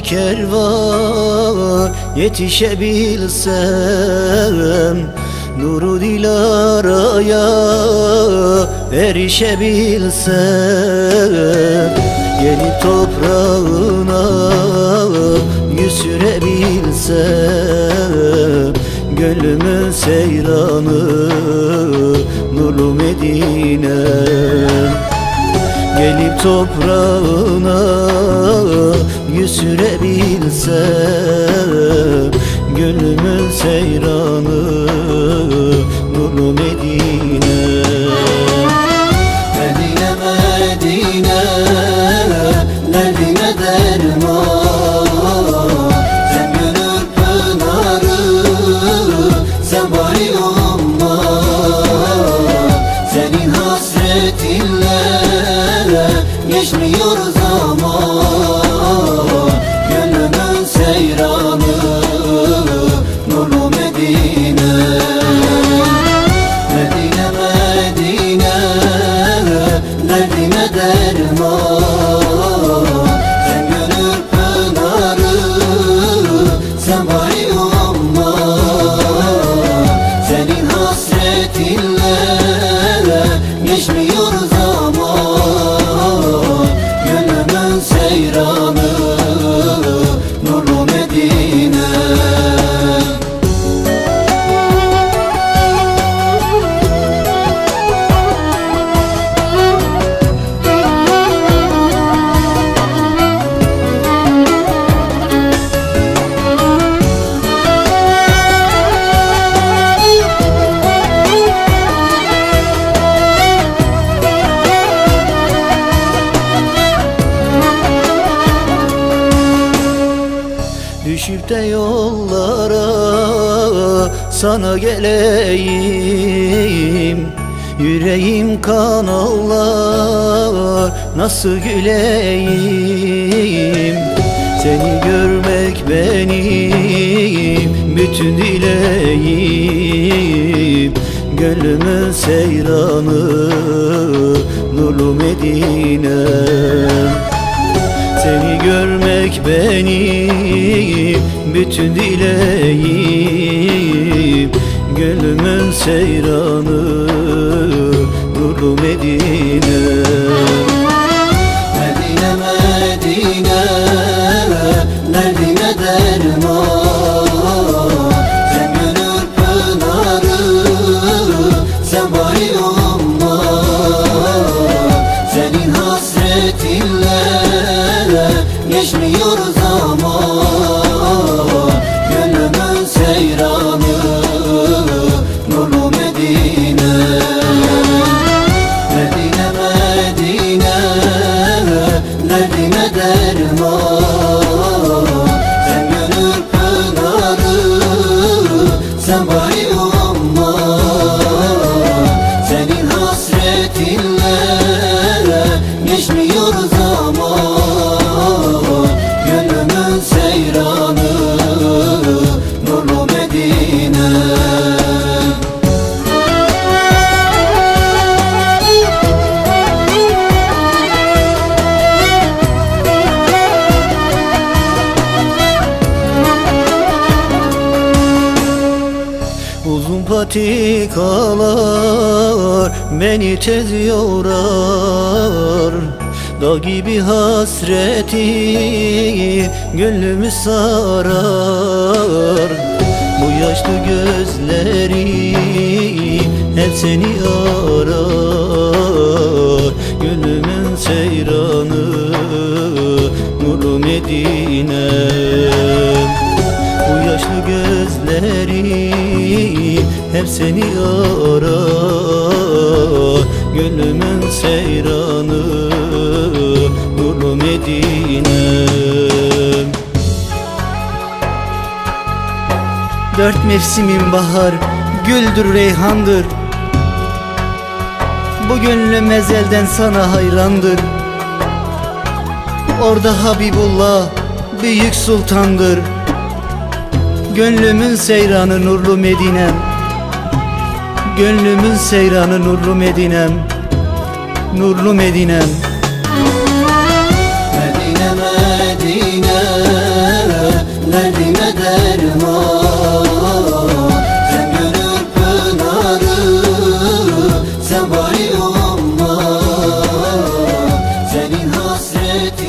kervan yetişebilsem Nuru Dilara'ya erişebilsem Gelip toprağına yüz sürebilsem Gönlümün seyranı nurlu Medine'm Gelip toprağına yüz sürebilsem Gönlümün seyranı nurlu Medine Medine hasretinle Geçmiyor zaman Medine Düşüp de yollara sana geleyim. Yüreğim kan ağlar nasıl güleyim? Seni görmek benim bütün dileğim. Gönlümün seyranı nurlu Medine'm seni görmek benim bütün dileğim. Gönlümün seyranı nurlu Medine hasretinle Geçmiyor zaman Gönlümün seyranı patikalar beni tez yorar Dağ gibi hasreti gönlümü sarar. Bu yaşlı gözleri hep seni arar. Gönlümün seyranı hep seni arar Gönlümün seyranı nurlu Medine. Dört mevsimin bahar güldür reyhandır. Bu gönlüm ezelden sana hayrandır. Orada Habibullah büyük sultandır. Gönlümün seyranı nurlu Medinem Gönlümün seyranı nurlu Medine'm Nurlu Medine'm. Medine Medine Nedime derman. Sen gönül pınarı Sen bari umma Senin hasretin